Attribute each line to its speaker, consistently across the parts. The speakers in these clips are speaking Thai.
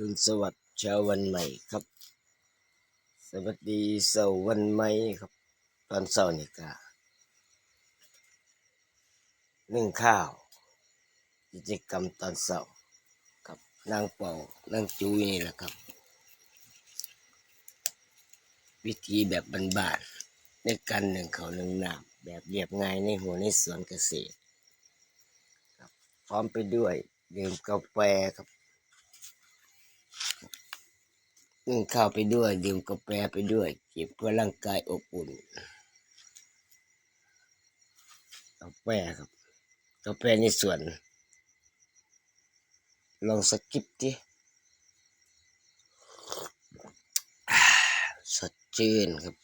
Speaker 1: รุณสวัสดิ์เช้าวันใหม่ครับ สวัสดีเสาร์วันใหม่ครับ ตอนเช้านี่ก็นึ่งข้าว กิจกรรมตอนเช้าครับนั่งเป่านั่งจุยนี่แหละครับ วิธีแบบบ้านๆในการหนึ่งเขาวหนึ่งน้ำแบบเรียบง่ายในหัวในสวนเกษตร ครับพร้อมไปด้วยดื่มกาแฟครับ นึ่งข้าวไปด้วย ดื่มกาแฟไปด้วยจิบเพื่อร่างกายอบอุ่นกาแฟครับกาแฟในสวน ลองสกิปดิสดชื่นครับ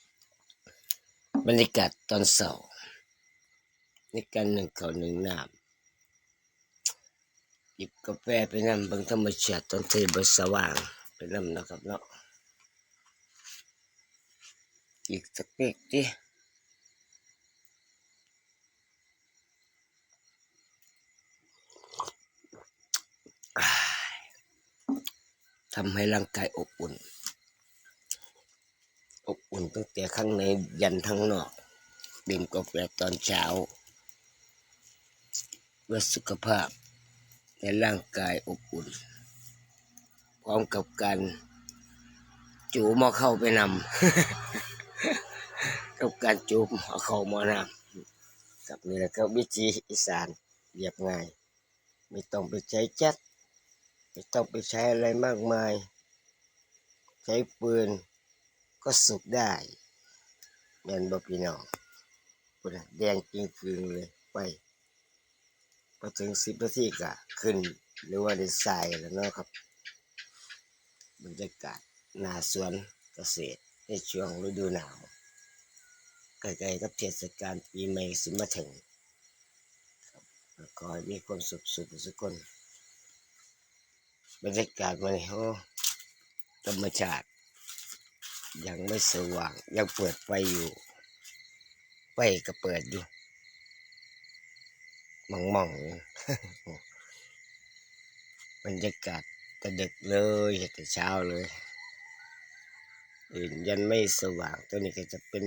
Speaker 1: บรรยากาศตอนเสาร์ในการหนึ่งเขาวหนึ่งน้ำจิบกาแฟไปนั่งบางธรรมชาติตอนเทบสว่าง ไปนั่งนะครับเนาะอีกสักนิดดิทำให้ร่างกายอบอุ่น อบอุ่นตั้งแต่ข้างในยันทั้งนอก ดื่มกาแฟตอนเช้าเพื่อสุขภาพและร่างกายอบอุ่น พร้อมกับการจูหมอเข้าไปนำกับการจูบหมอเข้าหมอนำกับนี่แหละครับวิธีอีสานเรียบง่าย ไม่ต้องไปใช้จ็ตไม่ต้องไปใช้อะไรมากมาย ใช้ปืนก็สุกได้แมนบ่พี่น้องพุ่นน่ะแดงจริงคืนเลยไปพอถึงสิบนาทีก็ขึ้น หรือว่าได้ใส่แล้วเนาะครับ บรรยากาศนาสวนเกษตรในช่วงฤดูหนาวใกล้ๆกับเทศกาลปีใหม่สิมาถึงครับแล้วก็ให้มีความสุขสุขสุขคนบรรยากาศมันโอ้ธรรมชาติ ยังไม่สว่าง ยังเปิดไฟอยู่ ไฟก็เปิดอยู่มองมองๆบรรยากาศ แต่ดึกเลยแต่เช้าเลยอื่นยันไม่สว่างตัวนี้ก็จะเป็น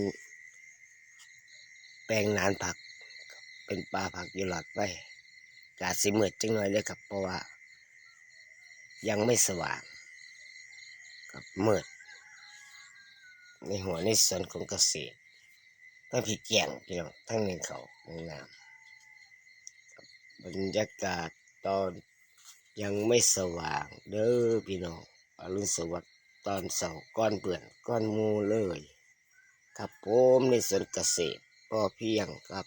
Speaker 1: แปลงนานผัก เป็นปลาผักอยู่หลอดไปกาดสีมืดจังหน่อยเลยครับเพราะว่า ยังไม่สว่างกับมืดในหัวในส่วนของเกษตรทั้งพี่แกงพี่น้องทั้งหนึ่งเขาหนึ่งน้ำบรรยากาศตอน ยังไม่สว่าง เด้อพี่น้องอรุณสวัสดิ์ตอนเสาร์ก้อนเปื่อนก้อนมูเลย ครับผมในสวนเกษตรพอเพียงครับ